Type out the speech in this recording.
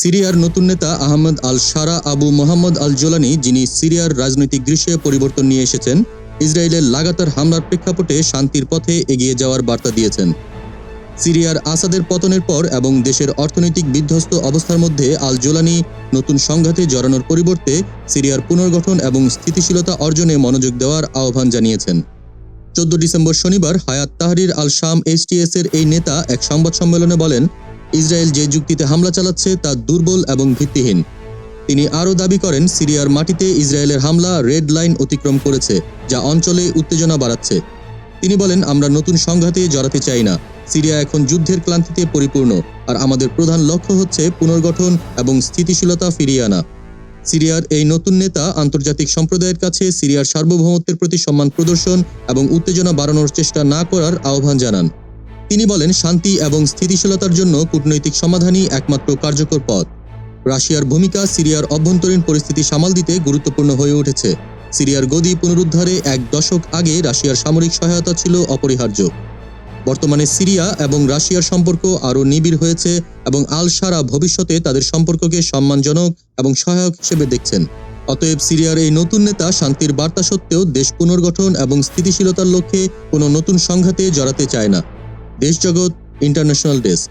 সিরিয়ার নতুন নেতা Ahmed al Sharaa Abu Mohammed al Jolani যিনি সিরিয়ার রাজনৈতিক দৃশ্যে পরিবর্তন নিয়ে এসেছেন ইসরায়েলের লাগাতার হামলার প্রেক্ষাপটে শান্তির পথে এগিয়ে যাওয়ার বার্তা দিয়েছেন। সিরিয়ার আসাদের পতনের পর এবং দেশের অর্থনৈতিক বিধ্বস্ত অবস্থার মধ্যে আল জোলানি নতুন সংঘাতে জড়ানোর পরিবর্তে সিরিয়ার পুনর্গঠন এবং স্থিতিশীলতা অর্জনে মনোযোগ দেওয়ার আহ্বান জানিয়েছেন। চোদ্দ ডিসেম্বর শনিবার হায়াত তাহরির আল শাম এইচটিএস এর এই নেতা এক সংবাদ সম্মেলনে বলেন ইসরায়েল যে যুক্তিতে হামলা চালাচ্ছে তা দুর্বল এবং ভিত্তিহীন। তিনি আরও দাবি করেন, সিরিয়ার মাটিতে ইসরায়েলের হামলা রেড লাইন অতিক্রম করেছে, যা অঞ্চলে উত্তেজনা বাড়াচ্ছে। তিনি বলেন, আমরা নতুন সংঘাতে জড়াতে চাই না। সিরিয়া এখন যুদ্ধের ক্লান্তিতে পরিপূর্ণ, আর আমাদের প্রধান লক্ষ্য হচ্ছে পুনর্গঠন এবং স্থিতিশীলতা ফিরিয়ে আনা। সিরিয়ার এই নতুন নেতা আন্তর্জাতিক সম্প্রদায়ের কাছে সিরিয়ার সার্বভৌমত্বের প্রতি সম্মান প্রদর্শন এবং উত্তেজনা বাড়ানোর চেষ্টা না করার আহ্বান জানান। তিনি বলেন, শান্তি এবং স্থিতিশীলতার জন্য কূটনৈতিক সমাধানই একমাত্র কার্যকর পথ। রাশিয়ার ভূমিকা সিরিয়ার অভ্যন্তরীণ পরিস্থিতি সামাল দিতে গুরুত্বপূর্ণ হয়ে উঠেছে। সিরিয়ার গদি পুনরুদ্ধারে এক দশক আগে রাশিয়ার সামরিক সহায়তা ছিল অপরিহার্য। বর্তমানে সিরিয়া এবং রাশিয়ার সম্পর্ক আরও নিবিড় হয়েছে এবং আল সারা ভবিষ্যতে তাদের সম্পর্ককে সম্মানজনক এবং সহায়ক হিসেবে দেখছেন। অতএব সিরিয়ার এই নতুন নেতা শান্তির বার্তা সত্ত্বেও দেশ পুনর্গঠন এবং স্থিতিশীলতার লক্ষ্যে কোনো নতুন সংঘাতে জড়াতে চায় না। দেশজগৎ ইন্টারন্যাশনাল ডেস্ক